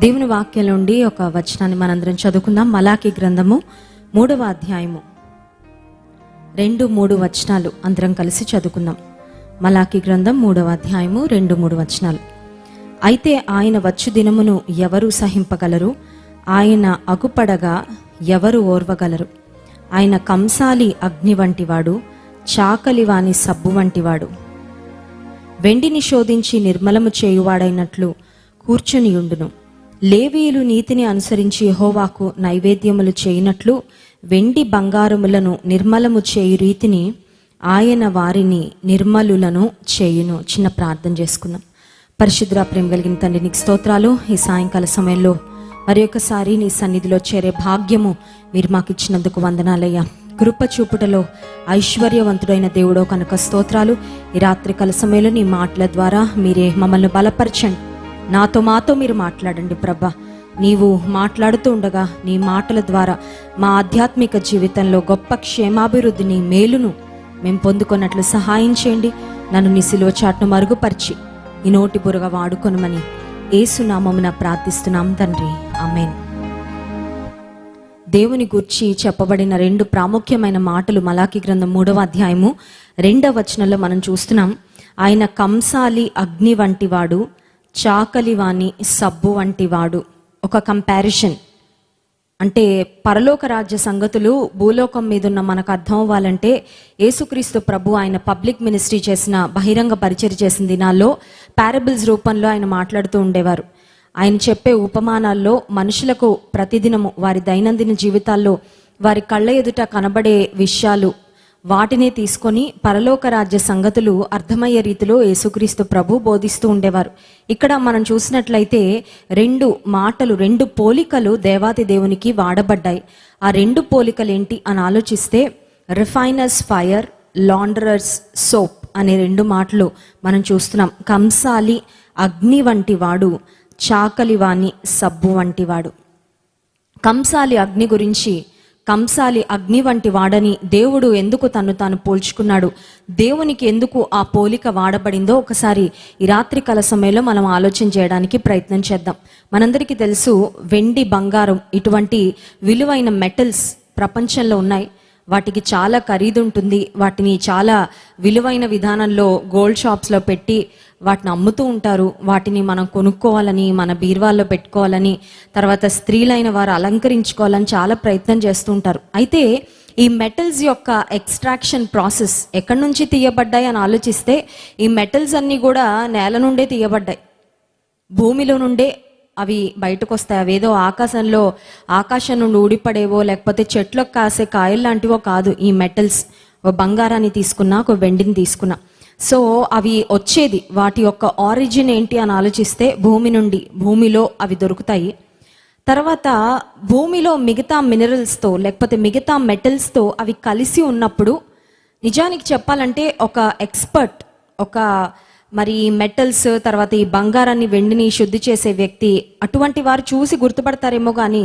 దేవుని వాక్యం నుండి ఒక వచనాన్ని మనందరం చదువుకుందాం. మలాకి గ్రంథము మూడవ అధ్యాయము. రెండు మూడు వచనాలు అందరం కలిసి చదువుకుందాం. మలాకి గ్రంథం మూడవ అధ్యాయము రెండు మూడు వచనాలు. అయితే ఆయన వచ్చు దినమును ఎవరు సహింపగలరు? ఆయన అగుపడగా ఎవరు ఓర్వగలరు? ఆయన కంసాలి అగ్ని వంటివాడు చాకలి వాని సబ్బు వంటివాడు. వెండిని శోధించి నిర్మలము చేయువాడైనట్లు కూర్చునియుండును లేవీయులు నీతిని అనుసరించి హోవాకు నైవేద్యములు చేయనట్లు వెండి బంగారములను నిర్మలము చేయు రీతిని ఆయన వారిని నిర్మలులను చేయును. చిన్న ప్రార్థన చేసుకుందాం. పరిశుద్ర ప్రేమ కలిగిన తండ్రి నీకు స్తోత్రాలు. ఈ సాయంకాల సమయంలో మరి ఒకసారి నీ సన్నిధిలో చేరే భాగ్యము మీరు మాకు ఇచ్చినందుకు వందనాలయ్యా. కృప చూపుటలో ఐశ్వర్యవంతుడైన దేవుడో కనుక స్తోత్రాలు. ఈ రాత్రి కాల సమయంలో నీ మాటల ద్వారా మీరే మమ్మల్ని బలపరచండి. నాతో మాతో మీరు మాట్లాడండి ప్రభా. నీవు మాట్లాడుతూ ఉండగా నీ మాటల ద్వారా మా ఆధ్యాత్మిక జీవితంలో గొప్ప క్షేమాభివృద్ధిని మేలును మేము పొందుకున్నట్లు సహాయం చేయండి. నన్ను నీ సిలువ చాట్ను మరుగుపరిచి ఈ నోటి బురగ వాడుకొనమని ఏసునామమున ప్రార్థిస్తున్నాం తండ్రి. అమేన్ దేవుని గుర్చి చెప్పబడిన రెండు ప్రాముఖ్యమైన మాటలు మలాకి గ్రంథం మూడవ అధ్యాయము రెండవ వచనంలో మనం చూస్తున్నాం. ఆయన కంసాలి అగ్ని వంటివాడు చాకలివాణి సబ్బు సబ్బు వంటివాడు. ఒక కంపారిషన్ అంటే పరలోక రాజ్య సంగతులు భూలోకం మీద ఉన్న మనకు అర్థం అవ్వాలంటే యేసుక్రీస్తు ప్రభు ఆయన పబ్లిక్ మినిస్ట్రీ చేసిన బహిరంగ పరిచయం చేసిన దినాల్లో పారబుల్స్ రూపంలో ఆయన మాట్లాడుతూ ఉండేవారు. ఆయన చెప్పే ఉపమానాల్లో మనుషులకు ప్రతిదినము వారి దైనందిన జీవితాల్లో వారి కళ్ళ ఎదుట కనబడే విషయాలు వాటినే తీసుకొని పరలోక రాజ్య సంగతులు అర్థమయ్యే రీతిలో యేసుక్రీస్తు ప్రభు బోధిస్తూ ఉండేవారు. ఇక్కడ మనం చూసినట్లయితే రెండు మాటలు రెండు పోలికలు దేవాతి దేవునికి వాడబడ్డాయి. ఆ రెండు పోలికలు ఏంటి అని ఆలోచిస్తే రిఫైనర్స్ ఫైర్ లాండ్రర్స్ సోప్ అనే రెండు మాటలు మనం చూస్తున్నాం. కంసాలి అగ్ని వంటి వాడు చాకలివాణి సబ్బు వంటివాడు కంసాలి అగ్ని గురించి కంసాలి అగ్ని వంటి వాడని దేవుడు ఎందుకు తను తాను పోల్చుకున్నాడు? దేవునికి ఎందుకు ఆ పోలిక వాడబడిందో ఒకసారి ఈ రాత్రి కాల సమయంలో మనం ఆలోచన చేయడానికి ప్రయత్నం చేద్దాం. మనందరికీ తెలుసు వెండి బంగారం ఇటువంటి విలువైన మెటల్స్ ప్రపంచంలో ఉన్నాయి. వాటికి చాలా ఖరీదు ఉంటుంది. వాటిని చాలా విలువైన విధానంలో గోల్డ్ షాప్స్లో పెట్టి వాటిని అమ్ముతూ ఉంటారు. వాటిని మనం కొనుక్కోవాలని మన బీర్వాల్లో పెట్టుకోవాలని తర్వాత స్త్రీలైన వారు అలంకరించుకోవాలని చాలా ప్రయత్నం చేస్తూ ఉంటారు. అయితే ఈ మెటల్స్ యొక్క ఎక్స్ట్రాక్షన్ ప్రాసెస్ ఎక్కడి నుంచి తీయబడ్డాయి అని ఆలోచిస్తే ఈ మెటల్స్ అన్నీ కూడా నేల నుండే తీయబడ్డాయి. భూమిలో నుండే అవి బయటకు వస్తాయి అవేదో ఆకాశంలో ఆకాశం నుండి ఊడిపడేవో లేకపోతే చెట్లకు కాసే కాయలు లాంటివో కాదు ఈ మెటల్స్ ఒక బంగారాన్ని తీసుకున్నా ఒక వెండిని తీసుకున్నా. సో అవి వచ్చేది. వాటి యొక్క ఆరిజిన్ ఏంటి అని ఆలోచిస్తే భూమి నుండి భూమిలో అవి దొరుకుతాయి. తర్వాత భూమిలో మిగతా మినరల్స్తో లేకపోతే మిగతా మెటల్స్తో అవి కలిసి ఉన్నప్పుడు నిజానికి చెప్పాలంటే ఒక ఎక్స్పర్ట్ ఒక మరి మెటల్స్ తర్వాత ఈ బంగారాన్ని వెండిని శుద్ధి చేసే వ్యక్తి అటువంటి వారు చూసి గుర్తుపడతారేమో కానీ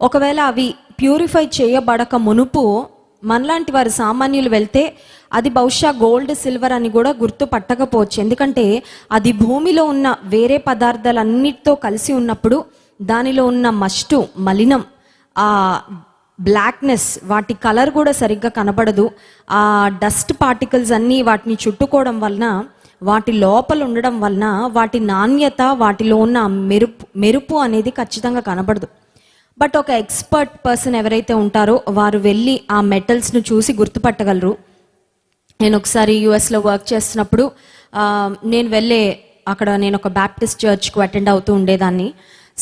ఒకవేళ అవి ప్యూరిఫై చేయబడక మునుపు మనలాంటి వారు సామాన్యులు వెళ్తే అది బహుశా గోల్డ్ సిల్వర్ అని కూడా గుర్తు పట్టకపోవచ్చు. ఎందుకంటే అది భూమిలో ఉన్న వేరే పదార్థాలన్నిటితో కలిసి ఉన్నప్పుడు దానిలో ఉన్న మస్టు మలినం ఆ బ్లాక్నెస్ వాటి కలర్ కూడా సరిగ్గా కనబడదు. ఆ డస్ట్ పార్టికల్స్ అన్నీ వాటిని చుట్టుకోవడం వలన వాటి లోపల ఉండడం వలన వాటి నాణ్యత వాటిలో ఉన్న మెరుపు మెరుపు అనేది ఖచ్చితంగా కనబడదు. బట్ ఒక ఎక్స్పర్ట్ పర్సన్ ఎవరైతే ఉంటారో వారు వెళ్ళి ఆ మెటల్స్ను చూసి గుర్తుపట్టగలరు. నేను ఒకసారి యుఎస్లో వర్క్ చేస్తున్నప్పుడు నేను వెళ్ళే అక్కడ నేను ఒక బ్యాప్టిస్ట్ చర్చ్కి అటెండ్ అవుతూ ఉండేదాన్ని.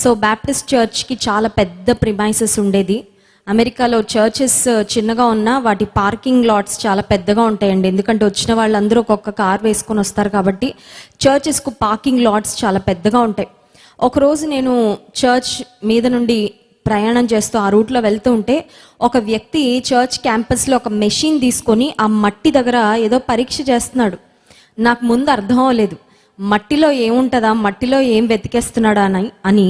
సో బ్యాప్టిస్ట్ చర్చ్కి చాలా పెద్ద ప్రిమైసెస్ ఉండేది. అమెరికాలో చర్చెస్ చిన్నగా ఉన్నా వాటి పార్కింగ్ లాట్స్ చాలా పెద్దగా ఉంటాయండి. ఎందుకంటే వచ్చిన వాళ్ళందరూ ఒక్కొక్క కార్ వేసుకొని వస్తారు కాబట్టి చర్చెస్కు పార్కింగ్ లాట్స్ చాలా పెద్దగా ఉంటాయి. ఒకరోజు నేను చర్చ్ మీద నుండి ప్రయాణం చేస్తూ ఆ రూట్లో వెళ్తూ ఉంటే ఒక వ్యక్తి చర్చ్ క్యాంపస్లో ఒక మెషిన్ తీసుకొని ఆ మట్టి దగ్గర ఏదో పరీక్ష చేస్తున్నాడు. నాకు ముందు అర్థం అవ్వలేదు. మట్టిలో ఏముంటుందా? మట్టిలో ఏం వెతికేస్తున్నాడా అని అని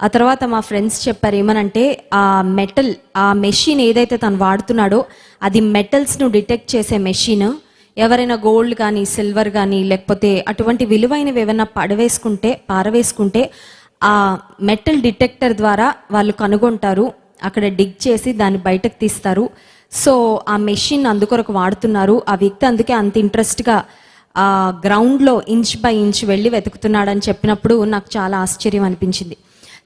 ఆ తర్వాత మా ఫ్రెండ్స్ చెప్పారు ఏమనంటే ఆ మెటల్ ఆ మెషిన్ ఏదైతే తను వాడుతున్నాడో అది మెటల్స్ను డిటెక్ట్ చేసే మెషిన్ ఎవరైనా గోల్డ్ కానీ సిల్వర్ కానీ లేకపోతే అటువంటి విలువైనవి ఏమైనా పడవేసుకుంటే పారవేసుకుంటే ఆ మెటల్ డిటెక్టర్ ద్వారా వాళ్ళు కనుగొంటారు. అక్కడ డిగ్ చేసి దాన్ని బయటకు తీస్తారు. సో ఆ మెషిన్ అందుకొరకు వాడుతున్నారు. ఆ వ్యక్తి అందుకే అంత ఇంట్రెస్ట్గా ఆ గ్రౌండ్లో ఇంచ్ బై ఇంచ్ వెళ్ళి వెతుకుతున్నాడని చెప్పినప్పుడు నాకు చాలా ఆశ్చర్యం అనిపించింది.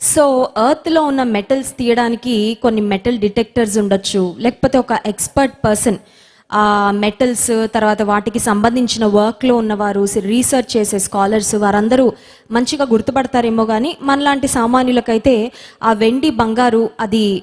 సో ఎర్త్లో ఉన్న మెటల్స్ తీయడానికి కొన్ని మెటల్ డిటెక్టర్స్ ఉండొచ్చు. లేకపోతే ఒక ఎక్స్పర్ట్ పర్సన్ మెటల్స్ తర్వాత వాటికి సంబంధించిన వర్క్లో ఉన్నవారు రీసెర్చ్ చేసే స్కాలర్స్ వారందరూ మంచిగా గుర్తుపడతారేమో కానీ మనలాంటి సామాన్యులకైతే ఆ వెండి బంగారు అది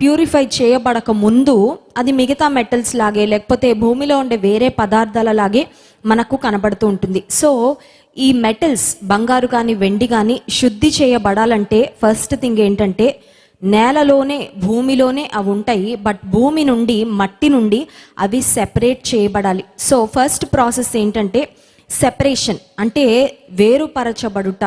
ప్యూరిఫై చేయబడక ముందు అది మిగతా మెటల్స్ లాగే లేకపోతే భూమిలో ఉండే వేరే పదార్థాల లాగే మనకు కనబడుతూ ఉంటుంది. సో ఈ మెటల్స్ బంగారు కానీ వెండి కానీ శుద్ధి చేయబడాలంటే ఫస్ట్ థింగ్ ఏంటంటే నేలలోనే భూమిలోనే అవి ఉంటాయి. బట్ భూమి నుండి మట్టి నుండి అవి సెపరేట్ చేయబడాలి. సో ఫస్ట్ ప్రాసెస్ ఏంటంటే సెపరేషన్ అంటే వేరుపరచబడుట.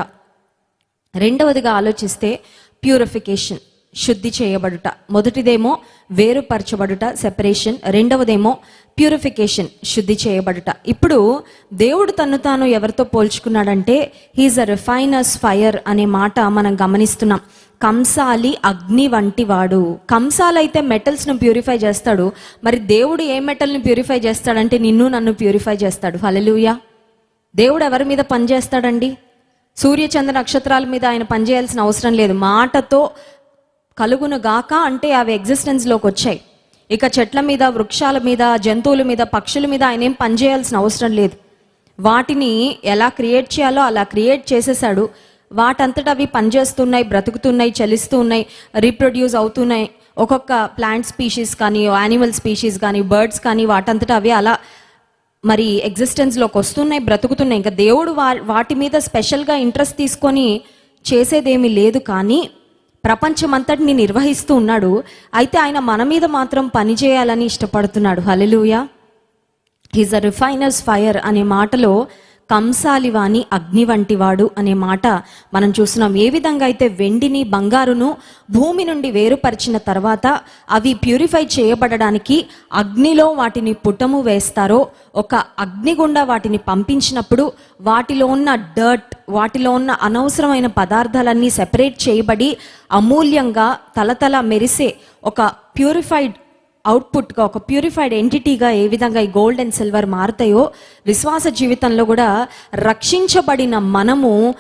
రెండవదిగా ఆలోచిస్తే ప్యూరిఫికేషన్ శుద్ధి చేయబడుట. మొదటిదేమో వేరుపరచబడుట సెపరేషన్ రెండవదేమో ప్యూరిఫికేషన్ శుద్ధి చేయబడుట. ఇప్పుడు దేవుడు తను తాను ఎవరితో పోల్చుకున్నాడంటే హీజ్ అ రిఫైనర్స్ ఫైర్ అనే మాట మనం గమనిస్తున్నాం. కంసాలి అగ్ని వంటి వాడు కంసాలు అయితే మెటల్స్ను ప్యూరిఫై చేస్తాడు. మరి దేవుడు ఏ మెటల్ని ప్యూరిఫై చేస్తాడంటే నిన్ను నన్ను ప్యూరిఫై చేస్తాడు. హలలుయా దేవుడు ఎవరి మీద పనిచేస్తాడండి సూర్యచంద్ర నక్షత్రాల మీద ఆయన పనిచేయాల్సిన అవసరం లేదు. మాటతో కలుగును గాక అంటే అవి ఎగ్జిస్టెన్స్లోకి వచ్చాయి. ఇక చెట్ల మీద వృక్షాల మీద జంతువుల మీద పక్షుల మీద ఆయన ఏం పనిచేయాల్సిన అవసరం లేదు. వాటిని ఎలా క్రియేట్ చేయాలో అలా క్రియేట్ చేసేసాడు. వాటంతట అవి పనిచేస్తున్నాయి బ్రతుకుతున్నాయి చలిస్తూ ఉన్నాయి రీప్రొడ్యూస్ అవుతున్నాయి. ఒక్కొక్క ప్లాంట్ స్పీషీస్ కానీ యానిమల్ స్పీషీస్ కానీ బర్డ్స్ కానీ వాటంతట అవి అలా మరి ఎగ్జిస్టెన్స్లోకి వస్తున్నాయి బ్రతుకుతున్నాయి. ఇంకా దేవుడు వా వాటి మీద స్పెషల్గా ఇంట్రెస్ట్ తీసుకొని చేసేదేమీ లేదు కానీ ప్రపంచమంతటిని నిర్వహిస్తూ ఉన్నాడు. అయితే ఆయన మన మీద మాత్రం పని చేయాలని ఇష్టపడుతున్నాడు. Hallelujah he's a refiner's fire అనే మాటలో కంసాలివాణి అగ్ని వంటివాడు అనే మాట మనం చూస్తున్నాం. ఏ విధంగా అయితే వెండిని బంగారును భూమి నుండి వేరుపరిచిన తర్వాత అవి ప్యూరిఫై చేయబడడానికి అగ్నిలో వాటిని పుటము వేస్తారో ఒక అగ్నిగుండా వాటిని పంపించినప్పుడు వాటిలో ఉన్న డర్ట్ వాటిలో ఉన్న అనవసరమైన పదార్థాలన్నీ సెపరేట్ చేయబడి అమూల్యంగా తలతల మెరిసే ఒక ప్యూరిఫైడ్ అవుట్పుట్గా ఒక ప్యూరిఫైడ్ ఎంటిటీగా ఏ విధంగా ఈ గోల్డ్ అండ్ సిల్వర్ మారుతాయో విశ్వాస జీవితంలో కూడా రక్షించబడిన మనము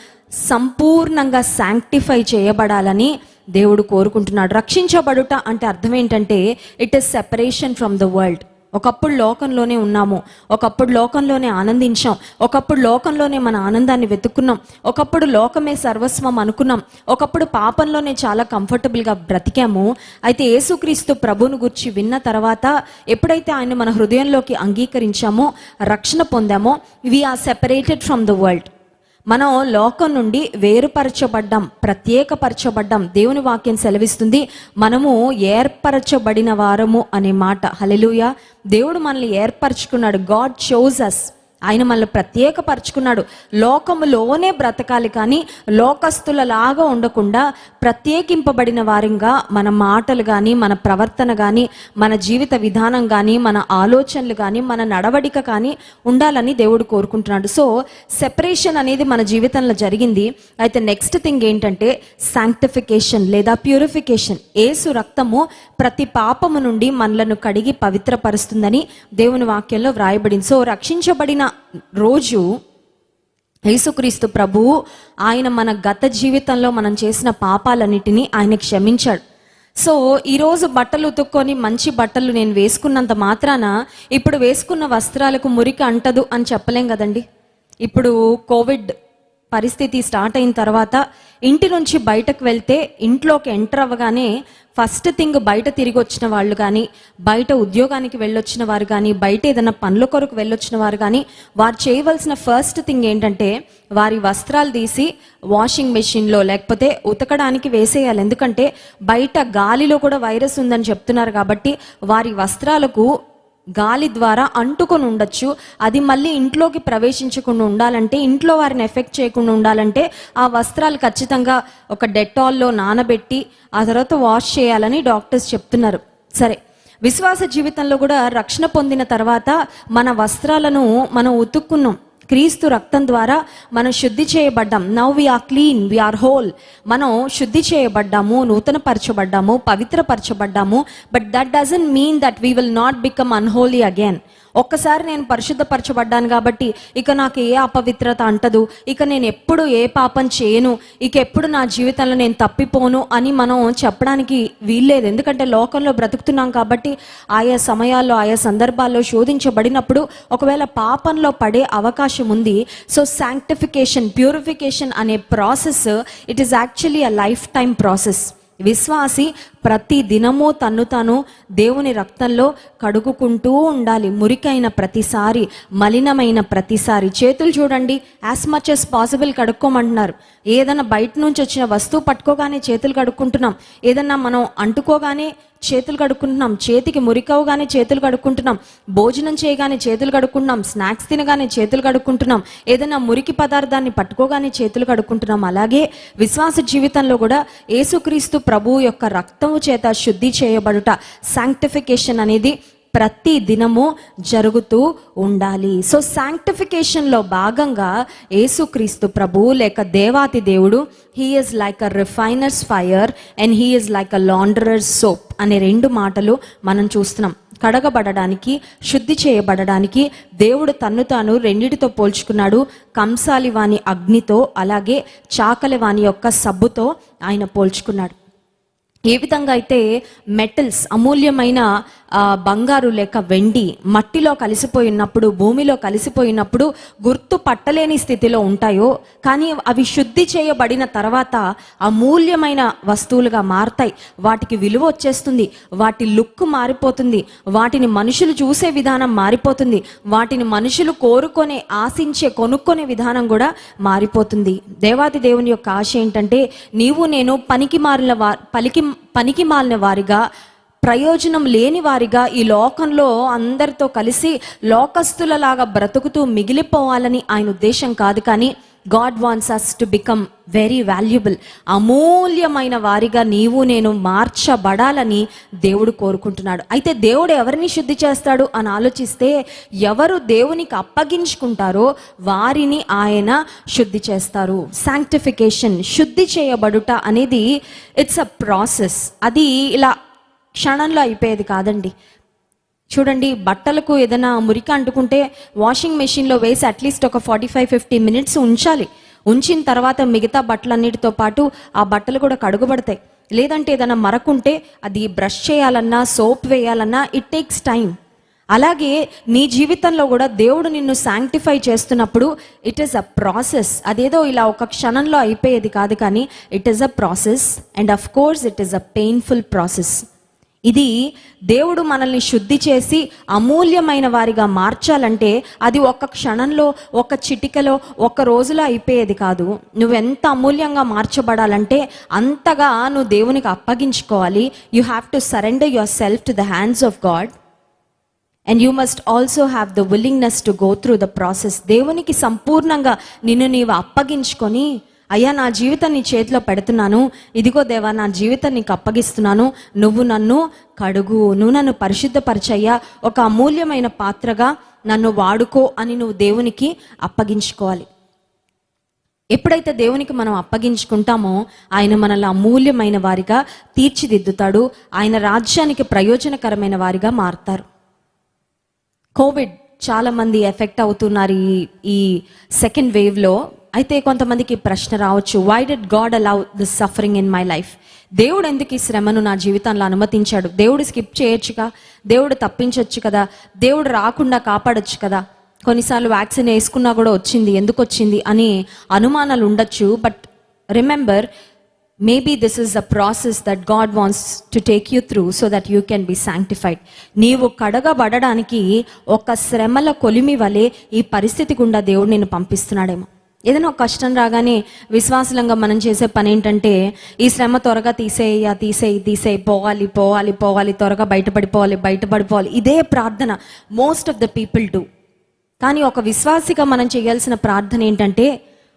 సంపూర్ణంగా శాంక్టిఫై చేయబడాలని దేవుడు కోరుకుంటున్నాడు. రక్షించబడుట అంటే అర్థం ఏంటంటే it is separation from the world ఒకప్పుడు లోకంలోనే ఉన్నాము. ఒకప్పుడు లోకంలోనే ఆనందించాం. ఒకప్పుడు లోకంలోనే మన ఆనందాన్ని వెతుక్కున్నాం. ఒకప్పుడు లోకమే సర్వస్వం అనుకున్నాం. ఒకప్పుడు పాపంలోనే చాలా కంఫర్టబుల్గా బ్రతికాము. అయితే యేసుక్రీస్తు ప్రభువును గురించి విన్న తర్వాత ఎప్పుడైతే ఆయన మన హృదయంలోకి అంగీకరించామో రక్షణ పొందామో we are separated from the world మనం లోకం నుండి వేరుపరచబడ్డం ప్రత్యేకపరచబడ్డం దేవుని వాక్యం సెలవిస్తుంది. మనము ఏర్పరచబడిన వారము అనే మాట. హలెలుయ దేవుడు మనల్ని ఏర్పరచుకున్నాడు. గాడ్ చోజ్ అస్ ఆయన మనల్ని ప్రత్యేకపరచుకున్నాడు. లోకములోనే బ్రతకాలి కానీ లోకస్తులలాగా ఉండకుండా ప్రత్యేకింపబడిన వారిగా మన మాటలు కానీ మన ప్రవర్తన కానీ మన జీవిత విధానం కానీ మన ఆలోచనలు కానీ మన నడవడిక కానీ ఉండాలని దేవుడు కోరుకుంటున్నాడు. సో సెపరేషన్ అనేది మన జీవితంలో జరిగింది. అయితే నెక్స్ట్ థింగ్ ఏంటంటే శాంక్టిఫికేషన్ లేదా ప్యూరిఫికేషన్ ఏసు రక్తము ప్రతి పాపము నుండి మనలను కడిగి పవిత్రపరుస్తుందని దేవుని వాక్యంలో వ్రాయబడింది. సో రక్షించబడిన రోజు యేసుక్రీస్తు ప్రభువు ఆయన మన గత జీవితంలో మనం చేసిన పాపాలన్నిటినీ ఆయన క్షమించాడు. సో ఈరోజు బట్టలు ఉతుక్కొని మంచి బట్టలు నేను వేసుకున్నంత మాత్రాన ఇప్పుడు వేసుకున్న వస్త్రాలకు మురికి అంటదు అని చెప్పలేం కదండి. ఇప్పుడు కోవిడ్ పరిస్థితి స్టార్ట్ అయిన తర్వాత ఇంటి నుంచి బయటకు వెళ్తే ఇంట్లోకి ఎంటర్ అవ్వగానే ఫస్ట్ థింగ్ బయట తిరిగి వచ్చిన వాళ్ళు కానీ బయట ఉద్యోగానికి వెళ్ళొచ్చిన వారు కానీ బయట ఏదైనా పనుల కొరకు వెళ్ళొచ్చిన వారు కానీ వారు చేయవలసిన ఫస్ట్ థింగ్ ఏంటంటే వారి వస్త్రాలు తీసి వాషింగ్ మెషిన్లో లేకపోతే ఉతకడానికి వేసేయాలి. ఎందుకంటే బయట గాలిలో కూడా వైరస్ ఉందని చెప్తున్నారు కాబట్టి వారి వస్త్రాలకు గాలి ద్వారా అంటుకొని ఉండొచ్చు. అది మళ్ళీ ఇంట్లోకి ప్రవేశించకుండా ఉండాలంటే ఇంట్లో వారిని ఎఫెక్ట్ చేయకుండా ఉండాలంటే ఆ వస్త్రాలు ఖచ్చితంగా ఒక డెటాల్లో నానబెట్టి ఆ తర్వాత వాష్ చేయాలని డాక్టర్స్ చెప్తున్నారు. సరే విశ్వాస జీవితంలో కూడా రక్షణ పొందిన తర్వాత మన వస్త్రాలను మనం ఉతుక్కున్నాం. క్రీస్తు రక్తం ద్వారా మనం శుద్ధి చేయబడ్డాం. Now we're clean we're whole మనం శుద్ధి చేయబడ్డాము నూతనపరచబడ్డాము పవిత్రపరచబడ్డాము. But that doesn't mean that we will not become unholy again ఒక్కసారి నేను పరిశుద్ధపరచబడ్డాను కాబట్టి ఇక నాకు ఏ అపవిత్రత అంటదు. ఇక నేను ఎప్పుడు ఏ పాపం చేయను. ఇక ఎప్పుడు నా జీవితంలో నేను తప్పిపోను అని మనం చెప్పడానికి వీల్లేదు. ఎందుకంటే లోకంలో బ్రతుకుతున్నాం కాబట్టి ఆయా సమయాల్లో ఆయా సందర్భాల్లో శోధించబడినప్పుడు ఒకవేళ పాపంలో పడే అవకాశం ఉంది. సో శాంక్టిఫికేషన్ ప్యూరిఫికేషన్ అనే process it is actually a life time process విశ్వాసి ప్రతి దినము తన్ను తాను దేవుని రక్తంలో కడుగుకుంటూ ఉండాలి. మురికైన ప్రతిసారి మలినమైన ప్రతిసారి. చేతులు చూడండి యాజ్ మచ్ ఎస్ పాసిబుల్ కడుక్కోమంటున్నారు. ఏదైనా బయట నుంచి వచ్చిన వస్తువు పట్టుకోగానే చేతులు కడుక్కుంటున్నాం. ఏదన్నా మనం అంటుకోగానే చేతులు కడుక్కుంటున్నాం. చేతికి మురికవగానే చేతులు కడుక్కుంటున్నాం. భోజనం చేయగానే చేతులు కడుక్కుంటున్నాం. స్నాక్స్ తినగానే చేతులు కడుక్కుంటున్నాం. ఏదైనా మురికి పదార్థాన్ని పట్టుకోగానే చేతులు కడుక్కుంటున్నాం. అలాగే విశ్వాస జీవితంలో కూడా యేసుక్రీస్తు ప్రభువు యొక్క రక్తము చేత శుద్ధి చేయబడుట శాంక్టిఫికేషన్ అనేది ప్రతి దినము జరుగుతూ ఉండాలి. సో శాంక్టిఫికేషన్లో భాగంగా యేసుక్రీస్తు ప్రభు లేక దేవాతి దేవుడు he is like a refiner's fire and he is like a launderer's soap అనే రెండు మాటలు మనం చూస్తున్నాం. కడగబడడానికి శుద్ధి చేయబడడానికి దేవుడు తన్ను తాను రెండిటితో పోల్చుకున్నాడు. కంసాలి వాని అగ్నితో అలాగే చాకలి వాని యొక్క సబ్బుతో ఆయన పోల్చుకున్నాడు. ఏ విధంగా అయితే మెటల్స్ అమూల్యమైన బంగారు లేక వెండి మట్టిలో కలిసిపోయినప్పుడు భూమిలో కలిసిపోయినప్పుడు గుర్తు పట్టలేని స్థితిలో ఉంటాయో కానీ అవి శుద్ధి చేయబడిన తర్వాత అమూల్యమైన వస్తువులుగా మారతాయి. వాటికి విలువ వచ్చేస్తుంది. వాటి లుక్ మారిపోతుంది. వాటిని మనుషులు చూసే విధానం మారిపోతుంది. వాటిని మనుషులు కోరుకొనే ఆశించే కొనుక్కునే విధానం కూడా మారిపోతుంది. దేవాది దేవుని యొక్క ఆశ ఏంటంటే నీవు నేను పనికి మారిన వా పలికి పనికి మాలిన వారిగా ప్రయోజనం లేని వారిగా ఈ లోకంలో అందరితో కలిసి లోకస్తులలాగా బ్రతుకుతూ మిగిలిపోవాలని ఆయన ఉద్దేశం కాదు. కానీ God wants us to become very valuable అమూల్యమైన వారిగా నీవు నేను మార్చబడాలని దేవుడు కోరుకుంటున్నాడు. అయితే దేవుడు ఎవరిని శుద్ధి చేస్తాడు అని ఆలోచిస్తే ఎవరు దేవునికి అప్పగించుకుంటారో వారిని ఆయన శుద్ధి చేస్తారు. శాంక్టిఫికేషన్ శుద్ధి చేయబడుట అనేది ఇట్స్ అ ప్రాసెస్ అది ఇలా క్షణంలో అయిపోయేది కాదండి. చూడండి బట్టలకు ఏదైనా మురికి అంటుకుంటే వాషింగ్ మెషిన్లో వేసి అట్లీస్ట్ ఒక ఫార్టీ ఫైవ్ ఫిఫ్టీ మినిట్స్ ఉంచాలి. ఉంచిన తర్వాత మిగతా బట్టలన్నిటితో పాటు ఆ బట్టలు కూడా కడుగుబడతాయి. లేదంటే ఏదైనా మరకుంటే అది బ్రష్ చేయాలన్నా సోప్ వేయాలన్నా ఇట్ టేక్స్ టైం అలాగే నీ జీవితంలో కూడా దేవుడు నిన్ను శాంక్టిఫై చేస్తున్నప్పుడు ఇట్ ఈస్ అ ప్రాసెస్ అదేదో ఇలా ఒక క్షణంలో అయిపోయేది కాదు కానీ it is a process and of course it is a painful process ఇది దేవుడు మనల్ని శుద్ధి చేసి అమూల్యమైన వారిగా మార్చాలంటే అది ఒక క్షణంలో ఒక చిటికలో ఒక రోజులో అయిపోయేది కాదు. నువ్వెంత అమూల్యంగా మార్చబడాలంటే అంతగా నువ్వు దేవునికి అప్పగించుకోవాలి. You have to surrender yourself to the hands of God and you must also have the willingness to go through the process దేవునికి సంపూర్ణంగా నిన్ను నీవు అప్పగించుకొని అయ్యా నా జీవితం నీ చేతిలో పెడుతున్నాను. ఇదిగో దేవా నా జీవితం నీకు అప్పగిస్తున్నాను. నువ్వు నన్ను కడుగు నువ్వు నన్ను పరిశుద్ధపరిచయ్యా. ఒక అమూల్యమైన పాత్రగా నన్ను వాడుకో అని నువ్వు దేవునికి అప్పగించుకోవాలి. ఎప్పుడైతే దేవునికి మనం అప్పగించుకుంటామో ఆయన మనల్ని అమూల్యమైన వారిగా తీర్చిదిద్దుతాడు. ఆయన రాజ్యానికి ప్రయోజనకరమైన వారిగా మారుతారు. కోవిడ్ చాలామంది ఎఫెక్ట్ అవుతున్నారు ఈ ఈ సెకండ్ వేవ్లో. అయితే కొంతమందికి ప్రశ్న రావచ్చు why did God allow this suffering in my life దేవుడు ఎందుకు ఈ శ్రమను నా జీవితంలో అనుమతించాడు? దేవుడు స్కిప్ చేయొచ్చుగా? దేవుడు తప్పించవచ్చు కదా? దేవుడు రాకుండా కాపాడొచ్చు కదా? కొన్నిసార్లు వ్యాక్సిన్ వేసుకున్నా కూడా వచ్చింది ఎందుకు వచ్చింది? అని అనుమానాలు ఉండొచ్చు but remember maybe this is the process that God wants to take you through so that you can be sanctified నీవు కడగబడడానికి ఒక శ్రమల కొలిమి వలె ఈ పరిస్థితి గుండా దేవుడు నేను పంపిస్తున్నాడేమో. ఏదైనా ఒక కష్టం రాగానే విశ్వాసలంగా మనం చేసే పని ఏంటంటే ఈ శ్రమ త్వరగా తీసేయ తీసేయి తీసేయి పోవాలి పోవాలి పోవాలి త్వరగా బయటపడిపోవాలి బయటపడిపోవాలి. ఇదే ప్రార్థన most of the people do కానీ ఒక విశ్వాసిగా మనం చేయాల్సిన ప్రార్థన ఏంటంటే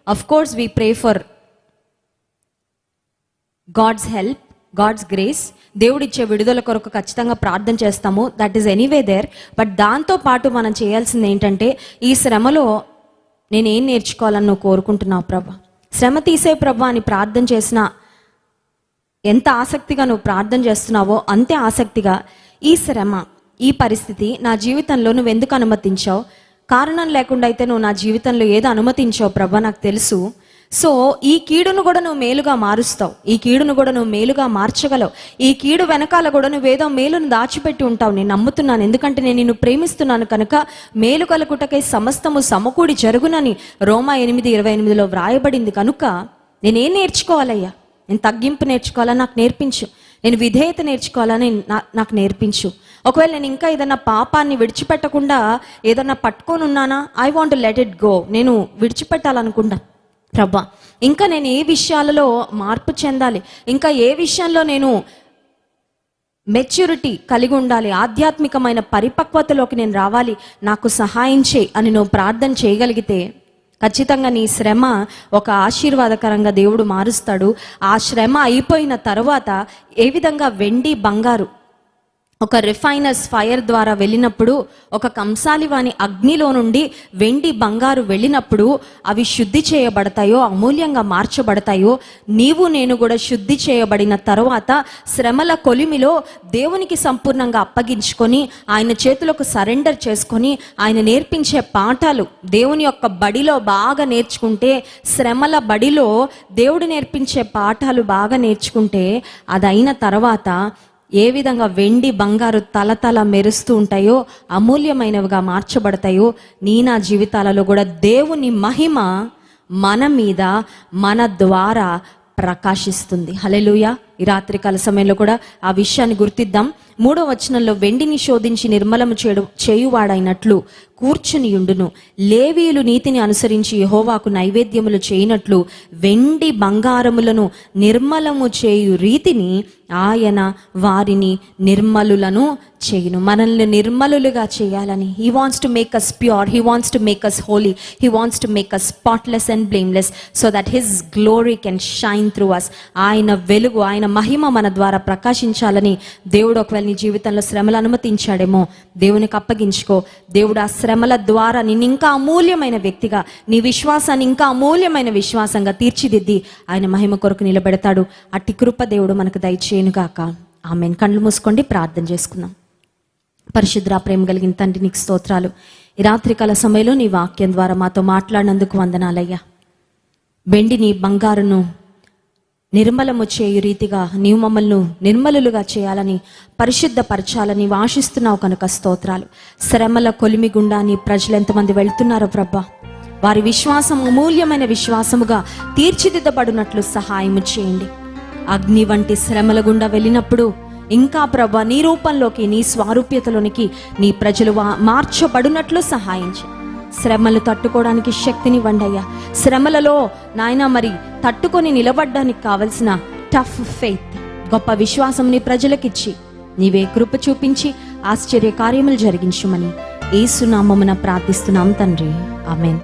of course we pray for God's help God's grace దేవుడిచ్చే విడుదల కొరకు ఖచ్చితంగా ప్రార్థన చేస్తాము. That is anyway there but దాంతో పాటు మనం చేయాల్సింది ఏంటంటే ఈ శ్రమలో నేనేం నేర్చుకోవాలని నువ్వు కోరుకుంటున్నావు ప్రభా? శ్రమ తీసే ప్రభా అని ప్రార్థన చేసిన ఎంత ఆసక్తిగా నువ్వు ప్రార్థన చేస్తున్నావో అంతే ఆసక్తిగా ఈ శ్రమ ఈ పరిస్థితి నా జీవితంలో నువ్వు ఎందుకు అనుమతించావు? కారణం లేకుండా అయితే నువ్వు నా జీవితంలో ఏదో అనుమతించావు ప్రభా? నాకు తెలుసు. సో ఈ కీడును కూడా నువ్వు మేలుగా మారుస్తావు. ఈ కీడును కూడా నువ్వు మేలుగా మార్చగలవు. ఈ కీడు వెనకాల కూడా నువ్వేదో మేలును దాచిపెట్టి ఉంటావు. నేను నమ్ముతున్నాను. ఎందుకంటే నేను నిన్ను ప్రేమిస్తున్నాను. కనుక మేలు కలుగుటకై సమస్తము సమకూడి జరుగునని రోమా ఎనిమిది ఇరవై ఎనిమిదిలో వ్రాయబడింది. కనుక నేనేం నేర్చుకోవాలయ్యా? నేను తగ్గింపు నేర్చుకోవాలా? నాకు నేర్పించు. నేను విధేయత నేర్చుకోవాలని నా- నాకు నేర్పించు. ఒకవేళ నేను ఇంకా ఏదైనా పాపాన్ని విడిచిపెట్టకుండా ఏదన్నా పట్టుకొని ఉన్నానా? I want let it go నేను విడిచిపెట్టాలనుకుంటా ప్రభా ఇంకా నేను ఏ విషయాలలో మార్పు చెందాలి? ఇంకా ఏ విషయంలో నేను మెచ్యూరిటీ కలిగి ఉండాలి? ఆధ్యాత్మికమైన పరిపక్వతలోకి నేను రావాలి? నాకు సహాయం చేయి అని నువ్వు ప్రార్థన చేయగలిగితే ఖచ్చితంగా నీ శ్రమ ఒక ఆశీర్వాదకరంగా దేవుడు మారుస్తాడు. ఆ శ్రమ అయిపోయిన తర్వాత ఏ విధంగా వెండి బంగారు ఒక రిఫైనర్స్ ఫైర్ ద్వారా వెళ్ళినప్పుడు ఒక కంసాలి వాని అగ్నిలో నుండి వెండి బంగారు వెళ్ళినప్పుడు అవి శుద్ధి చేయబడతాయో అమూల్యంగా మార్చబడతాయో నీవు నేను కూడా శుద్ధి చేయబడిన తర్వాత శ్రమల కొలిమిలో దేవునికి సంపూర్ణంగా అప్పగించుకొని ఆయన చేతులకు సరెండర్ చేసుకొని ఆయన నేర్పించే పాఠాలు దేవుని యొక్క బడిలో బాగా నేర్చుకుంటే శ్రమల బడిలో దేవుడు నేర్పించే పాఠాలు బాగా నేర్చుకుంటే అది అయిన తర్వాత ఏ విధంగా వెండి బంగారు తలతల మెరుస్తూ ఉంటాయో అమూల్యమైనవిగా మార్చబడతాయో నీ నా జీవితాలలో కూడా దేవుని మహిమ మన మీద మన ద్వారా ప్రకాశిస్తుంది. హలెలుయా ఈ రాత్రికాల సమయంలో కూడా ఆ విషయాన్ని గుర్తిద్దాం. మూడో వచనంలో వెండిని శోధించి నిర్మలము చేయడు చేయువాడైనట్లు కూర్చుని ఉండును లేవీయులు నీతిని అనుసరించి యహోవాకు నైవేద్యములు చేయనట్లు వెండి బంగారములను నిర్మలము చేయు రీతిని ఆయన వారిని నిర్మలులను చేయును. మనల్ని నిర్మలులుగా చేయాలని. He wants to make us pure he wants to make us holy he wants to make us spotless and blameless so that his glory can shine through us ఆయన వెలుగు ఆయన మహిమ మన ద్వారా ప్రకాశించాలని దేవుడు ఒకవేళ నీ జీవితంలో శ్రమలు అనుమతించాడేమో దేవునికి అప్పగించుకో. దేవుడు ఆ శ్రమల ద్వారా నిన్ను ఇంకా అమూల్యమైన వ్యక్తిగా నీ విశ్వాసాన్ని ఇంకా అమూల్యమైన విశ్వాసంగా తీర్చిదిద్ది ఆయన మహిమ కొరకు నిలబెడతాడు. అట్టి కృప దేవుడు మనకు దయచేయనుగాక. ఆమెను. కళ్ళు మూసుకోండి ప్రార్థన చేసుకుందాం. పరిశుద్ర ప్రేమ కలిగిన తండ్రి నీకు స్తోత్రాలు. ఈ రాత్రికాల సమయంలో నీ వాక్యం ద్వారా మాతో మాట్లాడినందుకు వందనాలయ్యా. వెండిని బంగారును నిర్మలము చేయు రీతిగా నీవు మమ్మల్ని నిర్మలులుగా చేయాలని పరిశుద్ధపరచాలని ఆశిస్తున్నావు కనుక స్తోత్రాలు. శ్రమల కొలిమి గుండా నీ ప్రజలు ఎంతమంది వెళ్తున్నారో ప్రభా. వారి విశ్వాసం అమూల్యమైన విశ్వాసముగా తీర్చిదిద్దబడినట్లు సహాయము చేయండి. అగ్ని వంటి శ్రమల గుండా వెళ్ళినప్పుడు ఇంకా ప్రభా నీ రూపంలోకి నీ స్వారూప్యతలోనికి నీ ప్రజలు మార్చబడినట్లు సహాయం చేయండి. శ్రమలు తట్టుకోవడానికి శక్తినివ్వండి అయ్యా. శ్రమలలో నాయన మరి తట్టుకొని నిలబడ్డానికి కావలసిన టఫ్ ఫెయిత్ గొప్ప విశ్వాసం నీ ప్రజలకిచ్చి నీవే కృప చూపించి ఆశ్చర్య కార్యములు జరిగించుమని. ఏసునామమున ప్రార్థిస్తున్నాం తండ్రి. ఆమెన్.